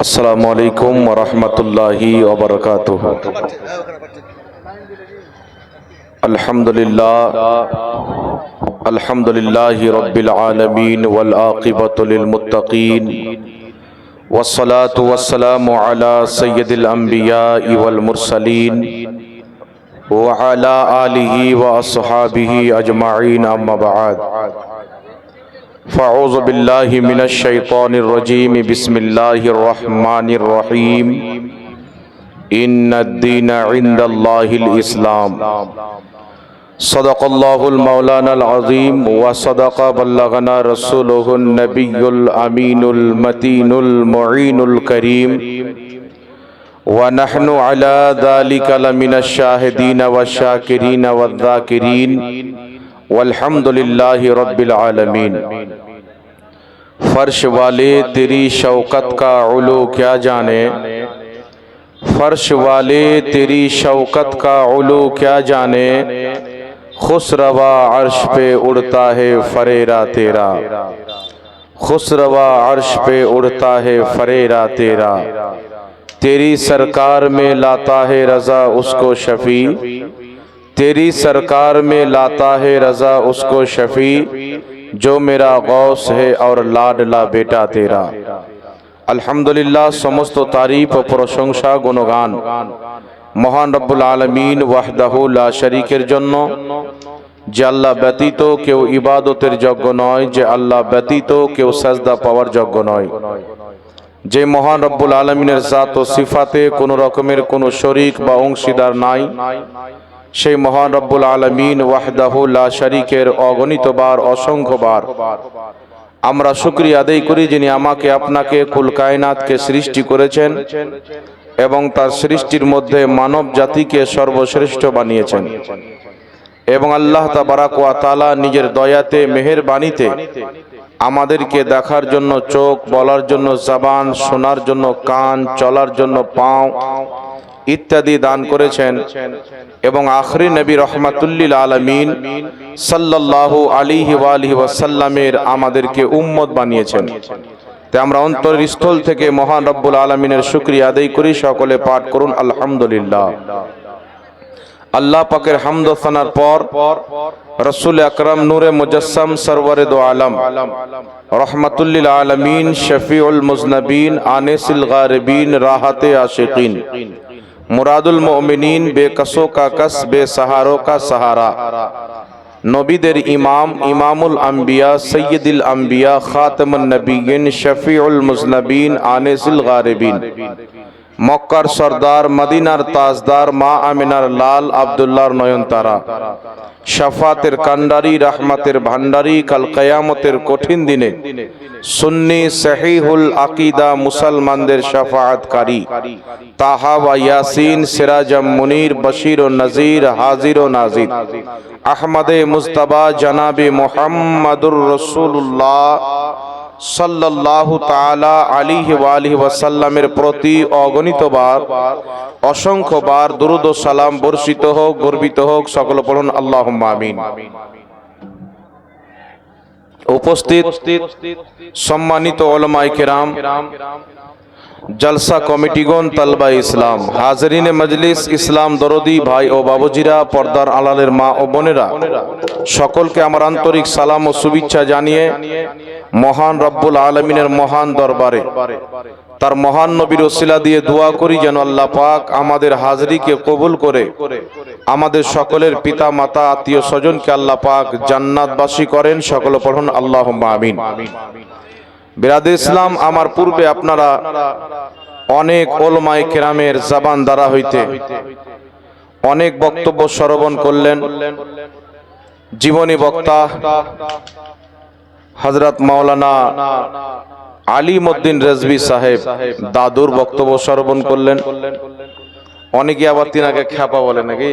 السلام علیکم ورحمۃ اللہ وبرکاتہ۔ الحمد للہ الحمد للہ رب العالمین ولاقبۃ للمتقین، والصلاة والسلام على سید الانبیاء والمرسلین وعلى آلہ واصحابہ اجمعین، اما بعد۔ فعوذ باللہ من الشیطان الرجیم. بسم اللہ الرحمن الرحیم. ان الدین عند اللہ الاسلام. صدق اللہ المولانا العظیم وصدق بلغنا رسوله النبی الامین المتین المعین الكریم ونحن على ذلك لمن الشاہدین والشاکرین والذاکرین والذاکرین والحمد للہ رب العالمین۔ فرش والے تیری شوکت کا علو کیا جانے؟ فرش والے تیری شوکت کا علو کیا جانے؟ خسروا عرش پہ اڑتا ہے فریرا تیرا۔ خسروا عرش پہ اڑتا ہے فریرا تیرا۔ تیری سرکار میں لاتا ہے رضا، اس کو شفیع۔ तेरी सरकार में लाता है रजा उसको शफी जो मेरा गौस है और लाडला बेटा तेरा আলহামদুলিল্লাহ সমস্ত তারিফ ও প্রশংসা গুণগান মহান রব্বুল আলমিন ওয়াহদাহুল্লাহ শরিকের জন্য যে আল্লাহ ব্যতীত কেউ ইবাদতের যোগ্য নয় যে আল্লাহ ব্যতীত কেউ সাজদা পাওয়ার যোগ্য নয় যে মহান রব্বুল আলমিনের জাত ও সিফাতে কোনো রকমের কোনো শরিক বা অংশীদার নাই সেই মহান রব্বুল আলমিন ওয়াহদাহুল্লাহ শরিকের অগণিতবার অসংখ্যবার আমরা শুক্রিয়া আদায় করি যিনি আমাকে, আপনাকে কুল কায়নাতকে সৃষ্টি করেছেন এবং তার সৃষ্টির মধ্যে মানব জাতিকে সর্বশ্রেষ্ঠ বানিয়েছেন। এবং আল্লাহ তাবারাক ওয়া তাআলা নিজের দয়াতে, মেহেরবানিতে আমাদেরকে দেখার জন্য চোখ, বলার জন্য জবান, শোনার জন্য কান, চলার জন্য পাও ইত্যাদি দান করেছেন। এবং আখরি নবী রহমাতুল্লিল আলমিন সাল্লাল্লাহু আলিহি ওয়ালিহি ওয়াসাল্লামের আমাদেরকে উম্মত বানিয়েছেন। তাই আমরা অন্তরের স্থল থেকে মহান রব্বুল আলমিনের শুক্রিয়া আদায় করি। সকলে পাঠ করুন আলহামদুলিল্লাহ। আল্লাহ পাকের হামদ সানার পর রসুল আকরম নূরে মুজসম সরওয়ারে দো আলম রহমতুল্লিল আলমিন শফিউল মুজনবিন আনিসিল গারবিন রাহাতে আশিকিন مراد المؤمنین بے کسوں کا کس، بے سہاروں کا سہارا۔ نبی در امام امام الانبیاء سید الانبیاء خاتم النبیین، شفیع المزنبین آنس الغاربین۔ মক্কার সর্দার, মদিনার তাজদার মা আমিনার লাল আবদুল্লাহর নয়নতারা। শাফাতের কান্ডারি রাহমাতের ভান্ডারি কাল কয়ামতের কঠিন দিনে সুন্নি সহিহুল আকিদা মুসলমানদের শাফাআতকারী তাহা ওয়া ইয়াসিন সিরাজাম মুনির, বশির ও নজির, হাজির ও নাজির। আহমদে মুস্তাবা জনাবে মোহাম্মদুর রসুল্লাহ সাল্লাল্লাহু তালা আলিহি আলহি ওয়াসাল্লামের প্রতি অগণিতবার, অসংখ্যবার দুরুদ সালাম বর্ষিত হোক, গর্বিত হোক, সকল পড়ুন আল্লাহ আমিন। উপস্থিত সম্মানিত ওলামায়ে কেরাম জলসা কমিটিগণ তালবা ইসলাম। হাজরিনে মজলিস, ইসলাম দরদি, ভাই ও বাবুজিরা, পর্দার আলালের মা ও বোনেরা, সকলকে আমার আন্তরিক সালাম ও শুভেচ্ছা জানিয়ে মহান রব্বুল আলমিনের মহান দরবারে, তার মহান নবীর ওসিলা দিয়ে দোয়া করি যেন আল্লাহ পাক আমাদের হাজরিকে কবুল করে, আমাদের সকলের পিতা, মাতা, আত্মীয় স্বজনকে আল্লাহ পাক জান্নাতবাসী করেন। সকল পড়ুন আল্লাহ আমিন। বিরাদে ইসলাম আমার পূর্বে আপনারা অনেক ওলমায় কেরামের জাবান দ্বারা হইতে অনেক বক্তব্য শ্রবণ করলেন। জীবনী বক্তা হজরত মাওলানা আলিমুদ্দিন রেজবি সাহেব দাদুর বক্তব্য শ্রবণ করলেন। অনেকে আবার তিনাকে খ্যাপা বলে নাকি?